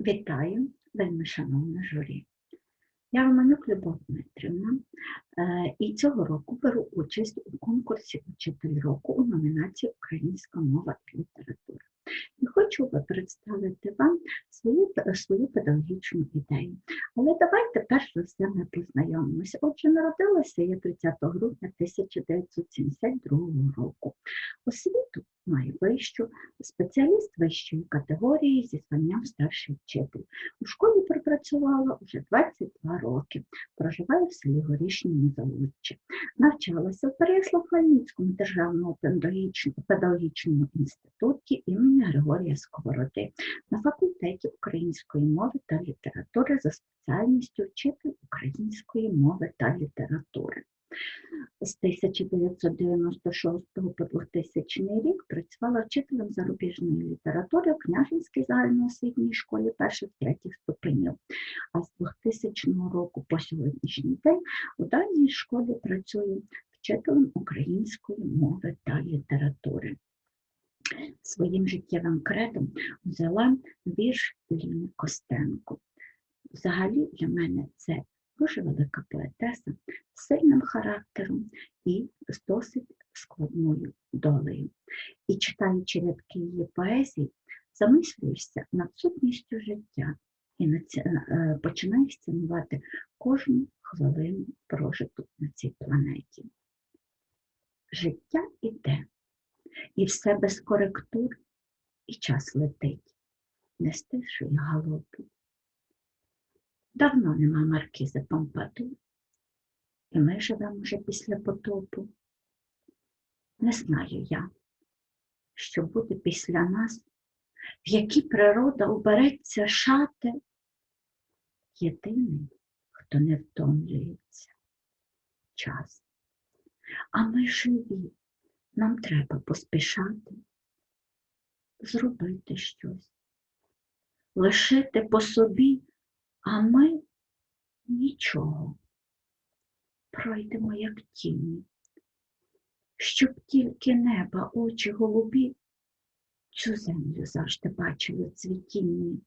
Вітаю, вельми шановна журі. Я Романюк Любов Дмитрівна, е, і цього року беру участь у конкурсі Учитель року у номінації Українська мова і література. І хочу представити вам свою, свою педагогічну ідею. Але давайте перш за все ми познайомимося. Отже, народилася я 30 грудня 1972 року. Освіту маю вищу, спеціаліст вищої категорії зі званням старший вчитель. У школі пропрацювала вже 22 роки. Проживаю в селі Горішньому Залуччі. Навчалася в Переяслав-Хмельницькому державному педагогічному, педагогічному інституті імені Григорія Сковороди на факультеті української мови та літератури за спеціальністю вчитель української мови та літератури. З 1996 по 2000 рік працювала вчителем зарубіжної літератури в Княжинській загальноосвітній школі перших третіх ступенів. А з 2000 року по сьогоднішній день у даній школі працюю вчителем української мови та літератури. Своїм життєвим кредом взяла вірш Ліни Костенко. Взагалі для мене це дуже велика поетеса з сильним характером і з досить складною долею. І читаючи рядки її поезії, замислюєшся над сутністю життя і е, починаєш цінувати кожну хвилину прожиту на цій планеті. Життя іде, і все без коректур, і час летить, не стишує галопу. Давно нема маркізи Помпаду, і ми живемо вже після потопу. Не знаю я, що буде після нас, в які природа убереться шати. Єдиний, хто не втомлюється час. А ми живі, нам треба поспішати, зробити щось, лишити по собі. А ми нічого. Пройдемо, як тіні, щоб тільки неба, очі голубі цю землю завжди бачили цвітінні,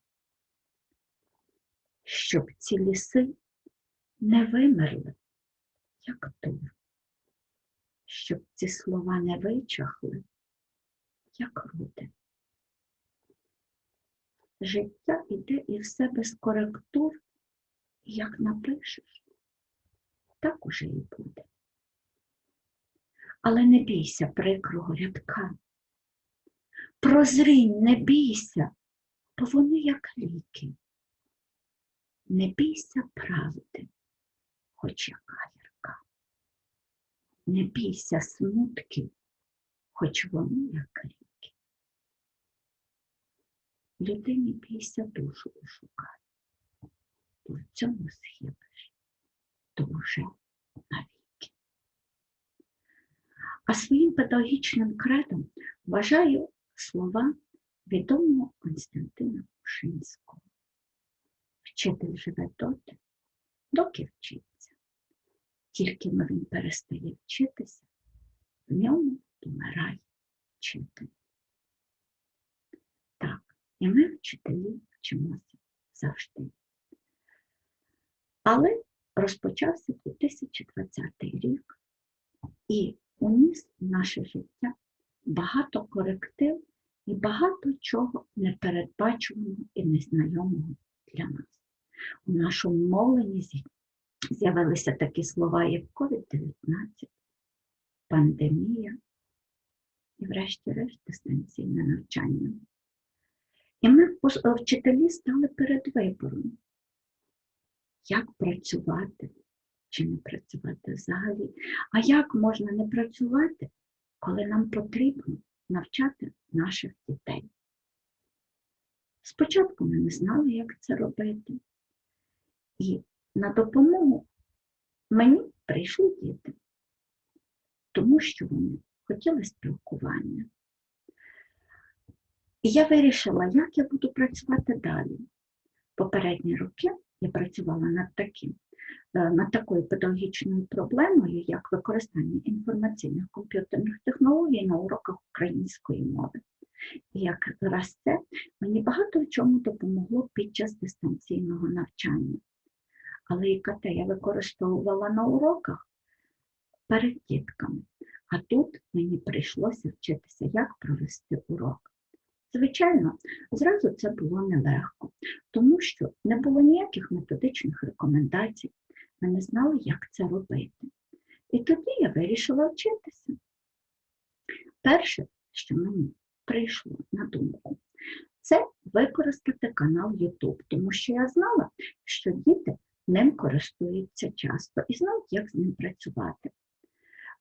щоб ці ліси не вимерли, як тур, щоб ці слова не вичахли, як руди життя іде і все без коректур, як напишеш, так уже і буде. Але не бійся прикрого рядка. Прозрінь, не бійся, бо вони як ліки. Не бійся правди, хоч яка. Не бійся смутків, хоч вони як рік людині бійся душу шукай, бо в цьому схибиш, вже навіки. А своїм педагогічним кредом вважаю слова відомого Константина Пушинського. Вчитель живе доти, доки вчиться. Тільки но він перестає вчитися, в ньому помирає вчитель. Так, І ми, вчителі, вчимося завжди. Але розпочався 2020 рік і уніс в наше життя багато коректив і багато чого непередбачуваного і незнайомого для нас. У нашому мовленні з'явилися такі слова, як COVID-19, пандемія і, врешті-решт, дистанційне навчання. І ми, вчителі, стали перед вибором, як працювати чи не працювати взагалі. А як можна не працювати, коли нам потрібно навчати наших дітей? Спочатку ми не знали, як це робити. І на допомогу мені прийшли діти, тому що вони хотіли спілкування. І я вирішила, як я буду працювати далі. Попередні роки я працювала над таким, е, над такою педагогічною проблемою, як використання інформаційних комп'ютерних технологій на уроках української мови. І якраз це мені багато в чому допомогло під час дистанційного навчання. Але ІКТ я використовувала на уроках перед дітками. А тут мені прийшлося вчитися, як провести урок. Звичайно, зразу це було нелегко, тому що не було ніяких методичних рекомендацій, ми не знали, як це робити. І тоді я вирішила вчитися. Перше, що мені прийшло на думку, це використати канал YouTube, тому що я знала, що діти ним користуються часто і знають, як з ним працювати.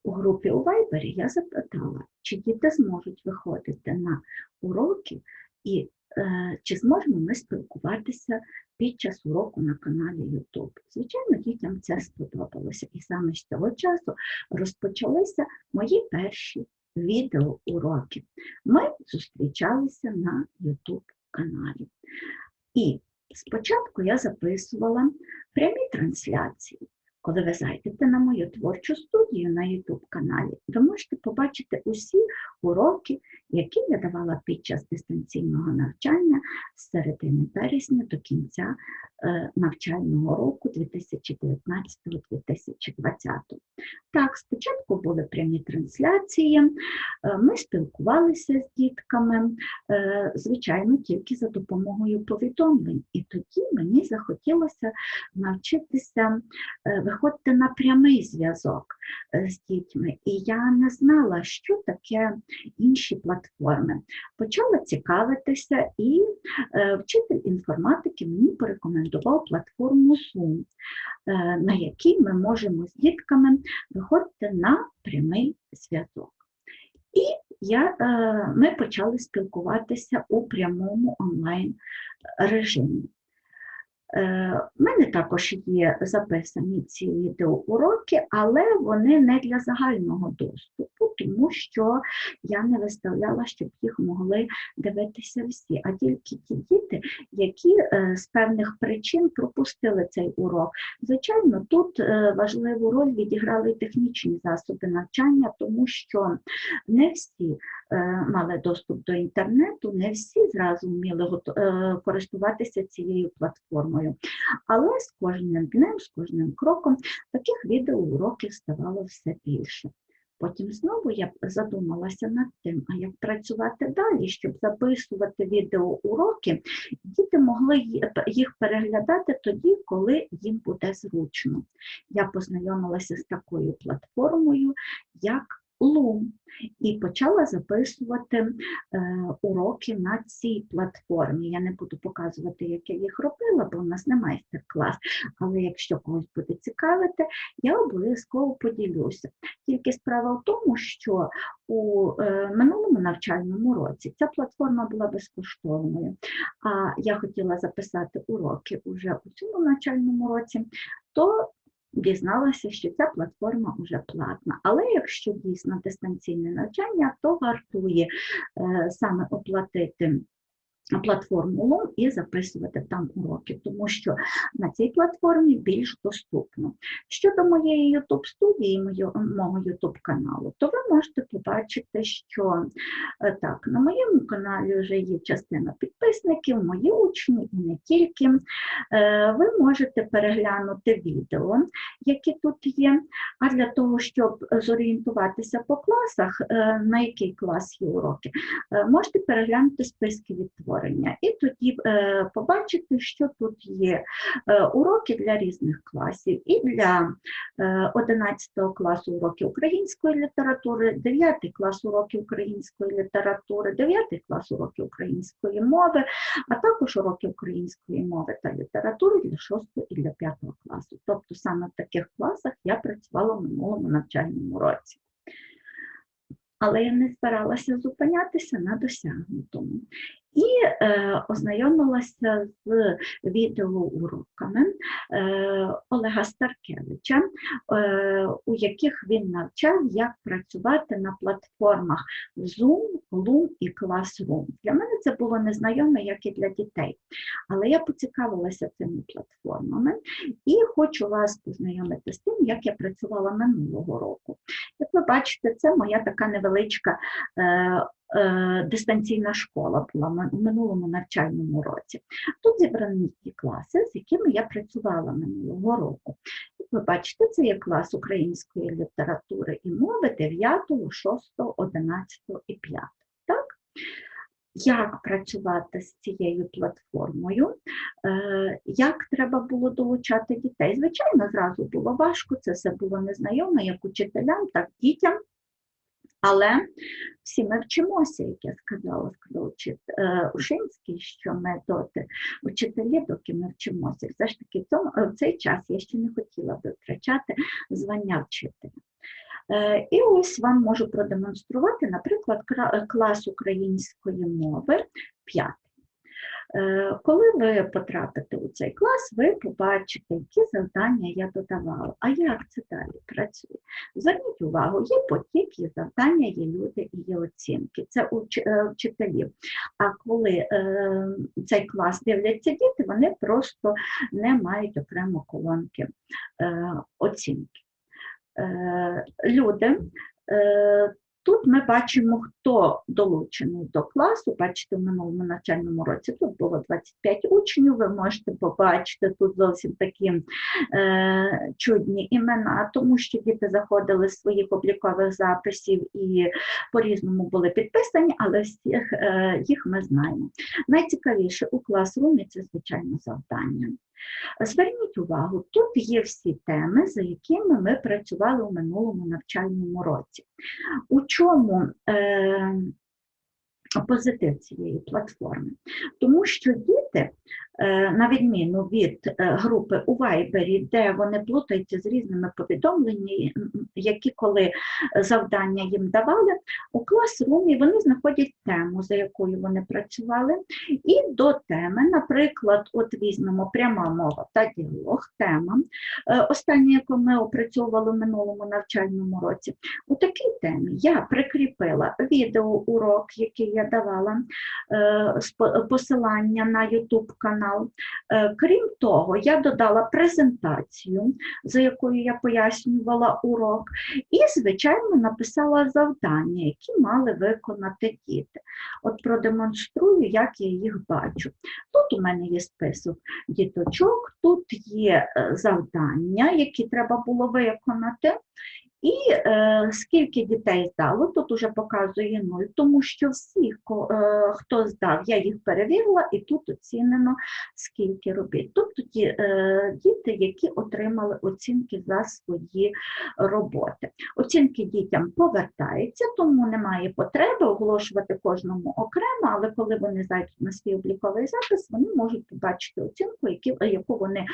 У групі у Viber я запитала, чи діти зможуть виходити на уроки і е, чи зможемо ми спілкуватися під час уроку на каналі YouTube. Звичайно, дітям це сподобалося. І саме з цього часу розпочалися мої перші відеоуроки. Ми зустрічалися на YouTube каналі. І спочатку я записувала прямі трансляції. Коли ви зайдете на мою творчу студію на YouTube каналі, ви можете побачити усі уроки, які я давала під час дистанційного навчання з середини березня до кінця е, навчального року 2019-2020. Так, спочатку були прямі трансляції, е, ми спілкувалися з дітками, е, звичайно, тільки за допомогою повідомлень. І тоді мені захотілося навчитися виходити на прямий зв'язок з дітьми. І я не знала, що таке інші платформи. Почала цікавитися, і вчитель інформатики мені порекомендував платформу Zoom, на якій ми можемо з дітками виходити на прямий зв'язок. І я, ми почали спілкуватися у прямому онлайн режимі. У е, мене також є записані ці відеоуроки, але вони не для загального доступу, тому що я не виставляла, щоб їх могли дивитися всі, а тільки ті діти, які е, з певних причин пропустили цей урок. Звичайно, тут е, важливу роль відіграли технічні засоби навчання, тому що не всі мали доступ до інтернету, не всі зразу вміли користуватися цією платформою. Але з кожним днем, з кожним кроком таких відеоуроків ставало все більше. Потім знову я задумалася над тим, а як працювати далі, щоб записувати відеоуроки, діти могли їх переглядати тоді, коли їм буде зручно. Я познайомилася з такою платформою, як Loom і почала записувати е, уроки на цій платформі. Я не буду показувати, як я їх робила, бо в нас не майстер-клас. Але якщо когось буде цікавити, я обов'язково поділюся. Тільки справа в тому, що у е, минулому навчальному році ця платформа була безкоштовною, а я хотіла записати уроки уже у цьому навчальному році, то дізналася, що ця платформа вже платна. Але якщо дійсно дистанційне навчання, то вартує е, саме оплатити платформу Loom і записувати там уроки, тому що на цій платформі більш доступно. Щодо моєї YouTube студії, мого YouTube каналу, то ви можете побачити, що е, так, на моєму каналі вже є частина підписників, мої учні і не тільки. Е, ви можете переглянути відео, які тут є. А для того, щоб зорієнтуватися по класах, е, на який клас є уроки, можете переглянути списки відтворення створення. І тоді е, побачити, що тут є е, уроки для різних класів. І для е, 11 класу уроки української літератури, 9 клас уроки української літератури, 9 клас уроки української мови, а також уроки української мови та літератури для 6 і для 5 класу. Тобто саме в таких класах я працювала в минулому навчальному році. Але я не збиралася зупинятися на досягнутому і е, ознайомилася з відеоуроками е, Олега Старкевича, е, у яких він навчав, як працювати на платформах Zoom, Loom і Classroom. Для мене це було незнайоме, як і для дітей. Але я поцікавилася цими платформами і хочу вас познайомити з тим, як я працювала минулого року. Як ви бачите, це моя така невеличка. Е, дистанційна школа була у минулому навчальному році. Тут зібрані ті класи, з якими я працювала минулого року. Ви бачите, це є клас української літератури і мови 9, 6, 11 і 5. Так? Як працювати з цією платформою, Е, як треба було долучати дітей? Звичайно, зразу було важко, це все було незнайоме як учителям, так і дітям. Але всі ми вчимося, як я сказала, сказав е, Ушинський, що ми доти учителі, доки ми вчимося. Все ж таки, е, в цей час я ще не хотіла втрачати звання вчителя. Е, І ось вам можу продемонструвати, наприклад, клас української мови 5. Е, Коли ви потрапите у цей клас, ви побачите, які завдання я додавала. А як це далі працює? Зверніть увагу, є потік, є завдання, є люди і є оцінки. Це у е, вчителів. А коли е, цей клас дивляться діти, вони просто не мають окремо колонки оцінки. Люди. Тут ми бачимо, хто долучений до класу. Бачите, в минулому навчальному році тут було 25 учнів. Ви можете побачити тут зовсім такі е, чудні імена, тому що діти заходили з своїх облікових записів і по-різному були підписані, але всіх е, їх ми знаємо. Найцікавіше у класрумі це, звичайно, завдання. Зверніть увагу, тут є всі теми, за якими ми працювали у минулому навчальному році. У чому е, позитив цієї платформи? Тому що діти, е, на відміну від е, групи у Вайбері, де вони плутаються з різними повідомленнями, які коли завдання їм давали, у класрумі вони знаходять тему, за якою вони працювали, і до теми, наприклад, от візьмемо пряма мова та діалог, тема, е, остання, яку ми опрацьовували в минулому навчальному році. У такій темі я прикріпила відеоурок, який я давала, е, посилання на YouTube канал. Е, Крім того, я додала презентацію, за якою я пояснювала урок, і, звичайно, написала завдання, які мали виконати діти. От продемонструю, як я їх бачу. Тут у мене є список діточок, тут є е, завдання, які треба було виконати. І е, скільки дітей здало, тут уже показує нуль, тому що всіх, ко- е, хто здав, я їх перевірила, і тут оцінено скільки робіт. Тобто ті е, діти, які отримали оцінки за свої роботи. Оцінки дітям повертаються, тому немає потреби оголошувати кожному окремо, але коли вони зайдуть на свій обліковий запис, вони можуть побачити оцінку, які, яку вони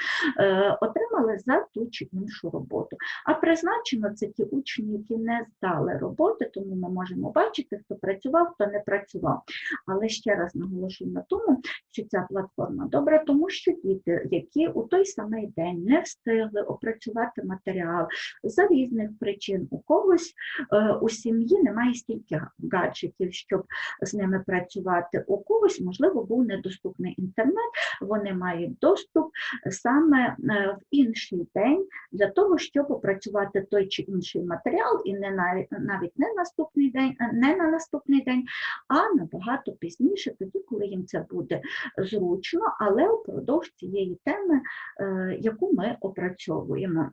е, отримали за ту чи іншу роботу. А призначено це ті учні, які не здали роботи, тому ми можемо бачити, хто працював, хто не працював. Але ще раз наголошую на тому, що ця платформа добра, тому що діти, які у той самий день не встигли опрацювати матеріал за різних причин, у когось е, у сім'ї немає стільки гаджетів, щоб з ними працювати, у когось, можливо, був недоступний інтернет, вони мають доступ саме е, в інший день для того, щоб опрацювати той чи інший матеріал, і не навіть, навіть не наступний день, е, не на наступний день, а набагато пізніше, тоді, коли їм це буде зручно, але упродовж цієї теми, е, яку ми опрацьовуємо.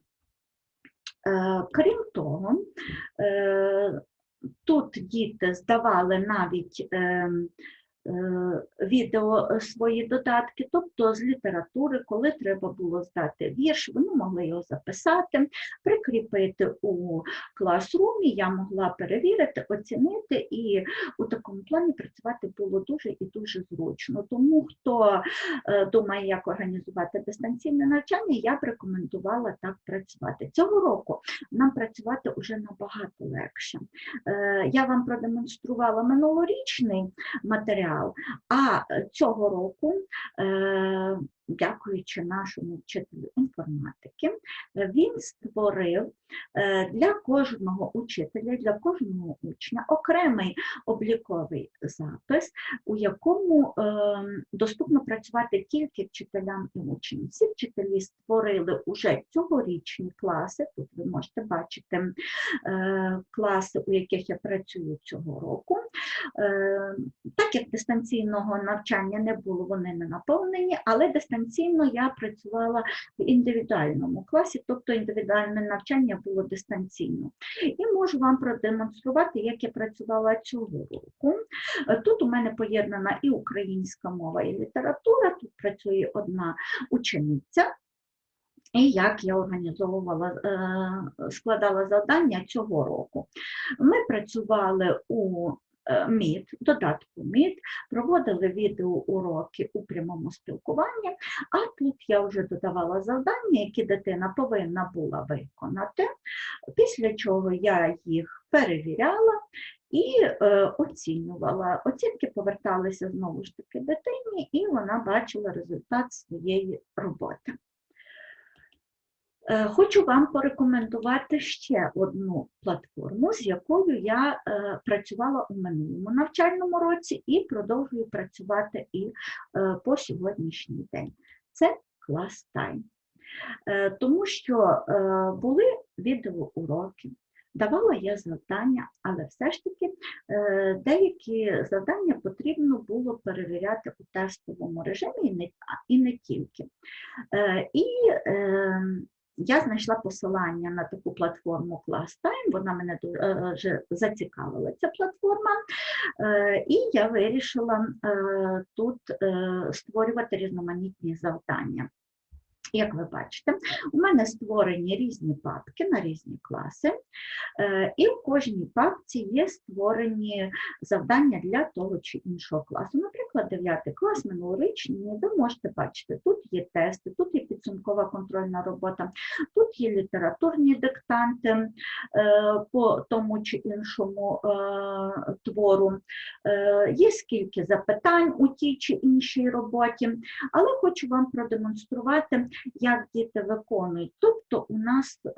Е, Крім того, тут діти здавали навіть ем, відео е, свої додатки, тобто з літератури, коли треба було здати вірш, вони могли його записати, прикріпити у класрумі, я могла перевірити, оцінити, і у такому плані працювати було дуже і дуже зручно. Тому хто е, думає, як організувати дистанційне навчання, я б рекомендувала так працювати. Цього року нам працювати вже набагато легше. Е, Я вам продемонструвала минулорічний матеріал, а е, цього року е, дякуючи нашому вчителю інформатики, він створив е, для кожного учителя, для кожного учня окремий обліковий запис, у якому е, доступно працювати тільки вчителям і учням. Всі вчителі створили уже цьогорічні класи. Тут ви можете бачити е, класи, у яких я працюю цього року. Е, Так як дистанційного навчання не було, вони не наповнені, але дистанційно я працювала в індивідуальному класі, тобто індивідуальне навчання було дистанційно. І можу вам продемонструвати, як я працювала цього року. Тут у мене поєднана і українська мова, і література. Тут працює одна учениця. І як я організовувала, е, складала завдання цього року. Ми працювали у е, Meet, додатку Meet, проводили відеоуроки у прямому спілкуванні, а тут я вже додавала завдання, які дитина повинна була виконати, після чого я їх перевіряла і е, оцінювала. Оцінки поверталися знову ж таки дитині, і вона бачила результат своєї роботи. Е, Хочу вам порекомендувати ще одну платформу, з якою я е, працювала у минулому навчальному році і продовжую працювати і е, по сьогоднішній день. Це ClassTime. Тому що були відеоуроки, давала я завдання, але все ж таки деякі завдання потрібно було перевіряти у тестовому режимі і не, тільки. І е, я знайшла посилання на таку платформу ClassTime, вона мене дуже зацікавила, ця платформа, Е, і я вирішила е, тут е, створювати різноманітні завдання. Як ви бачите, у мене створені різні папки на різні класи, е, і в кожній папці є створені завдання для того чи іншого класу. Наприклад, 9 клас минулорічний, ви можете бачити, тут є тести, тут є підсумкова контрольна робота, тут є літературні диктанти е, по тому чи іншому е, твору, є скільки запитань у тій чи іншій роботі, але хочу вам продемонструвати, як діти виконують. Тобто у нас е,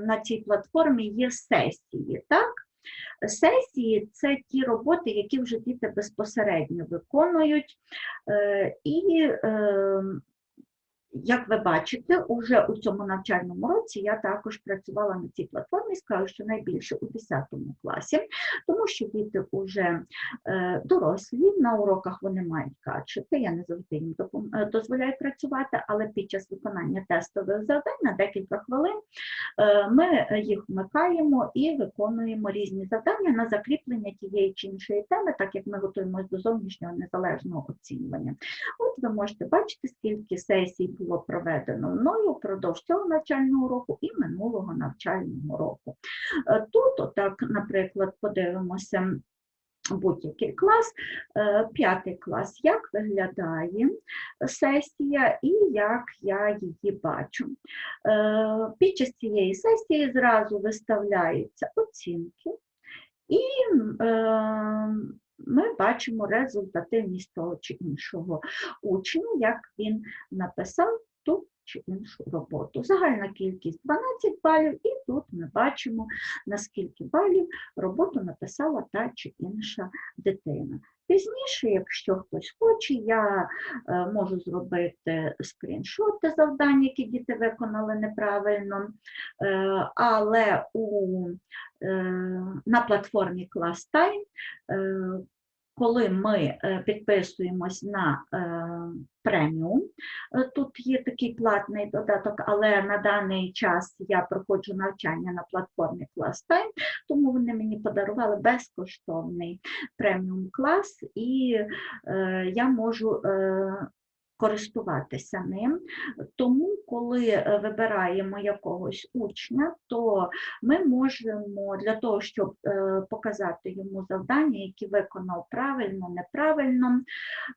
на цій платформі є сесії, так? Сесії це ті роботи, які вже діти безпосередньо виконують. Е, і е, як ви бачите, уже у цьому навчальному році я також працювала на цій платформі, скажу, що найбільше у 10 класі, тому що діти вже е, дорослі, на уроках вони мають качити, я не завжди їм е, дозволяю працювати, але під час виконання тестових завдань на декілька хвилин е, ми їх вмикаємо і виконуємо різні завдання на закріплення тієї чи іншої теми, так як ми готуємося до зовнішнього незалежного оцінювання. От ви можете бачити, скільки сесій було проведено мною впродовж цього навчального року і минулого навчального року. Е, Тут, отак, наприклад, подивимося. Будь-який клас, Е, п'ятий клас, як виглядає сесія і як я її бачу. Е, Під час цієї сесії зразу виставляються оцінки, і ми бачимо результативність того чи іншого учня, як він написав ту чи іншу роботу. Загальна кількість 12 балів, і тут ми бачимо, на скільки балів роботу написала та чи інша дитина. Пізніше, якщо хтось хоче, я е, можу зробити скріншоти завдань, які діти виконали неправильно, е, але у, е, на платформі ClassTime коли ми е, підписуємось на е, преміум, е, тут є такий платний додаток, але на даний час я проходжу навчання на платформі ClassTime, тому вони мені подарували безкоштовний преміум клас, і я можу користуватися ним. Тому, коли е, вибираємо якогось учня, то ми можемо для того, щоб е, показати йому завдання, які виконав правильно, неправильно,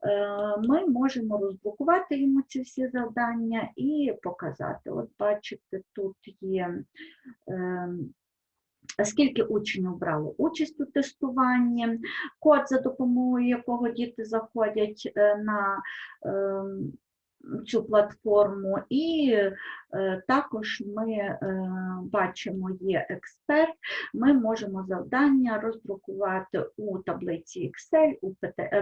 е, ми можемо розблокувати йому ці всі завдання і показати. От бачите, тут є. Скільки учнів брало участь у тестуванні, код, за допомогою якого діти заходять е, на ем, цю платформу, і також ми е, бачимо, є експерт, ми можемо завдання роздрукувати у таблиці Excel, у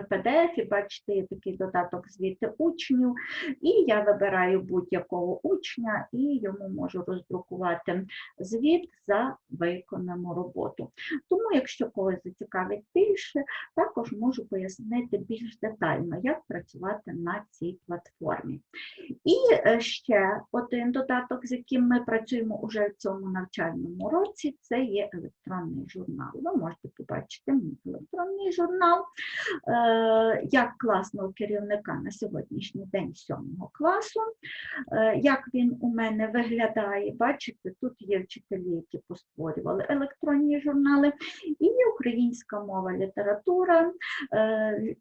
PDF, бачите, є такий додаток звіти учнів, і я вибираю будь-якого учня і йому можу роздрукувати звіт за виконану роботу. Тому, якщо когось зацікавить більше, також можу пояснити більш детально, як працювати на цій платформі. І е, ще один додаток, з яким ми працюємо уже в цьому навчальному році, це є електронний журнал. Ви можете побачити мій електронний журнал е, як класного керівника на сьогоднішній день 7 класу. Е, Як він у мене виглядає, бачите, тут є вчителі, які постворювали електронні журнали, і українська мова, література, е,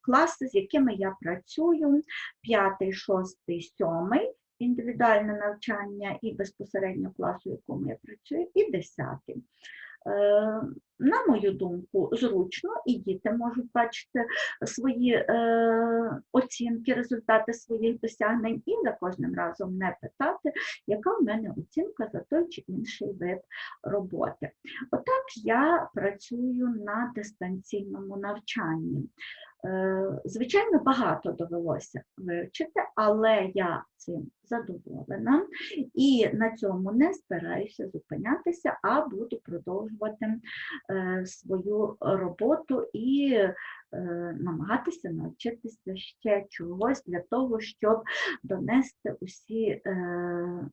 класи, з якими я працюю, 5, 6, 7, індивідуальне навчання і безпосередньо класу, в якому я працюю, і 10. Е, На мою думку, зручно, і діти можуть бачити свої е, оцінки, результати своїх досягнень, і за кожним разом не питати, яка в мене оцінка за той чи інший вид роботи. Отак я працюю на дистанційному навчанні. Е, Звичайно, багато довелося вивчити, але я цим задоволена і на цьому не збираюся зупинятися, а буду продовжувати е, свою роботу і е, намагатися навчитися ще чогось для того, щоб донести усі е,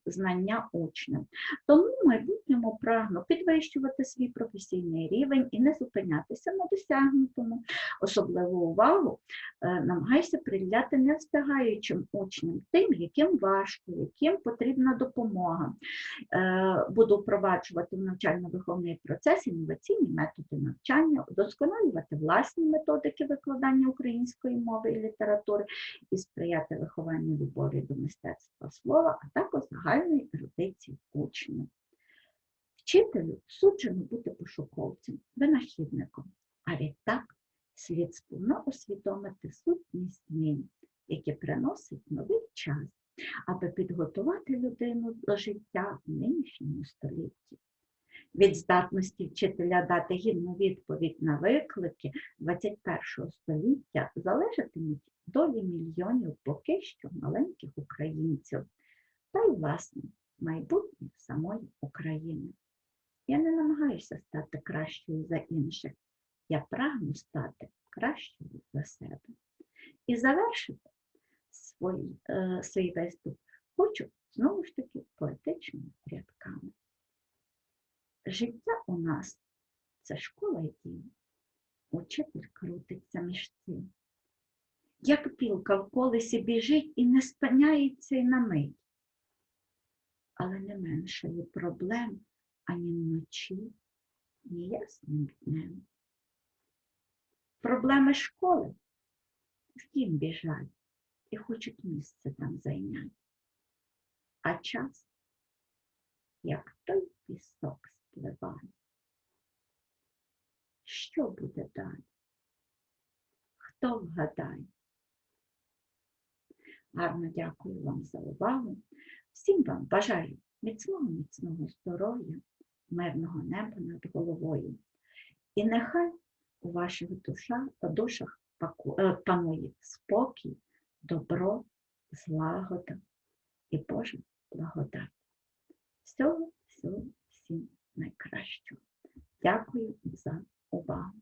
знання учням. Тому в майбутньому прагну підвищувати свій професійний рівень і не зупинятися на досягнутому. Особливу увагу намагаюся приділяти не встигаючим учням, тим, яким важко, яким потрібна допомога. Е, Буду впроваджувати в навчально-виховний процес інноваційні методи навчання, удосконалювати власні методики викладання української мови і літератури і сприяти вихованню любові до мистецтва слова, а також загальної ерудиції учнів. Вчителю суджено бути пошуковцем, винахідником, а відтак слід сповно усвідомити сутність змін, які приносить новий час, аби підготувати людину до життя в нинішньому столітті. Від здатності вчителя дати гідну відповідь на виклики 21 століття залежатимуть долі мільйонів поки що маленьких українців та й, власне, майбутнє самої України. Я не намагаюся стати кращою за інших. Я прагну стати кращою за себе. І завершити свій, е, свій виступ хочу знову ж таки поетичними рядками. Життя у нас це школа і дім. Учитель крутиться між цим. Як білка в колесі біжить і не спиняється й на мить. Але не меншої проблем ані вночі, ні ясним днем. Проблеми школи в дім біжать і хочуть місце там зайняти. А час, як той пісок спливає. Що буде далі? Хто вгадає? Гарно дякую вам за увагу. Всім вам бажаю міцного, міцного здоров'я, мирного неба над головою. І нехай у ваших душах, душах е, панує спокій, добро, злагода і Божа благодать. Всього, всього, всім найкращого. Дякую за увагу.